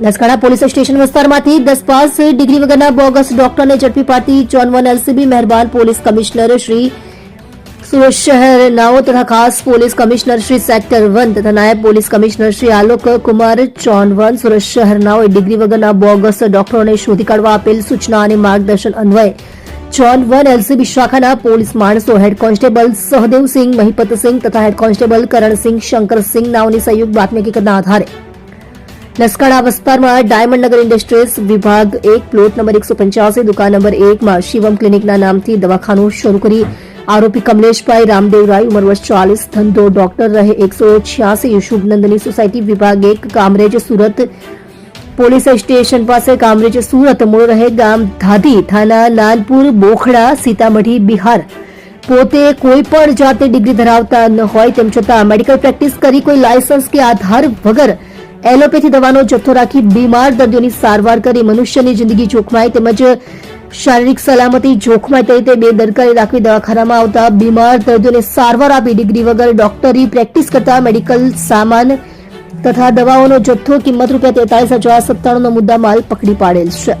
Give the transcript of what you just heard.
Laskana police station વિસ્તારમાંથી દસ pass degree વગરના બોગસ ડોક્ટરને ઝડપી પાડતી ચોનવન એલસીબી મહેરબાન પોલીસ કમિશનર શ્રી સુરત શહેરનાઓ તથા ખાસ police commissioner Shri sector one તથા નાયબ police commissioner Shri Alok Kumar zone one Surat શહેરનાઓએ degree વગરના બોગસ ડોક્ટરોને શોધી કાઢવા આપેલ સૂચના અને માર્ગદર્શન અન્વયે ચોનવન એલસીબી શાખાના પોલીસ માણસો હેડ કોન્સ્ટેબલ સહદેવસિંહ મહિપતસિંહ તથા હેડ કોન્સ્ટેબલ કરણસિંહ શંકરસિંહ નાઓની સંયુક્ત બાતમી હકીકતના આધારે લસકાણા વિસ્તારમાં ડાયમંડ નગર ઇન્ડસ્ટ્રીઝ વિભાગ એક પ્લોટ નંબર એકસો પંચ્યાસી દુકાન નંબર એકમાં શિવમ ક્લિનિકના નામથી દવાખાનું શરૂ કરી આરોપી કમલેશભાઈ રામદેવ રાય ઉંમર વર્ષ ચાલીસ ધંધો ડોક્ટર રહે એકસો છ્યાસી શુભ નંદની સોસાયટી વિભાગ એક કામરેજ સુરત પોલીસ સ્ટેશન પાસે કામરેજ સુરત મૂળ રહે ગામ ધાધી થાના નાનપુર બોખડા સીતામઢી બિહાર પોતે કોઈ પણ જાતે ડિગ્રી ધરાવતા ન હોય તેમ છતાં મેડિકલ પ્રેક્ટિસ કરી કોઈ લાયસન્સ કે આધાર વગર એલોપેથી દવાનો જથ્થો રાખી બીમાર દર્દીઓની સારવાર કરી મનુષ્યની જિંદગી જોખમાય તેમજ શારીરિક સલામતી જોખમાય તે રીતે બેદરકારી રાખવી દવાખાનામાં આવતા બીમાર દર્દીઓને સારવાર આપી ડિગ્રી વગર ડોક્ટરી પ્રેક્ટિસ કરતા મેડિકલ સામાન તથા દવાઓનો જથ્થો કિંમત રૂપિયા તેતાલીસ હજાર સત્તાણુંનો મુદ્દા માલ પકડી પાડેલ છે.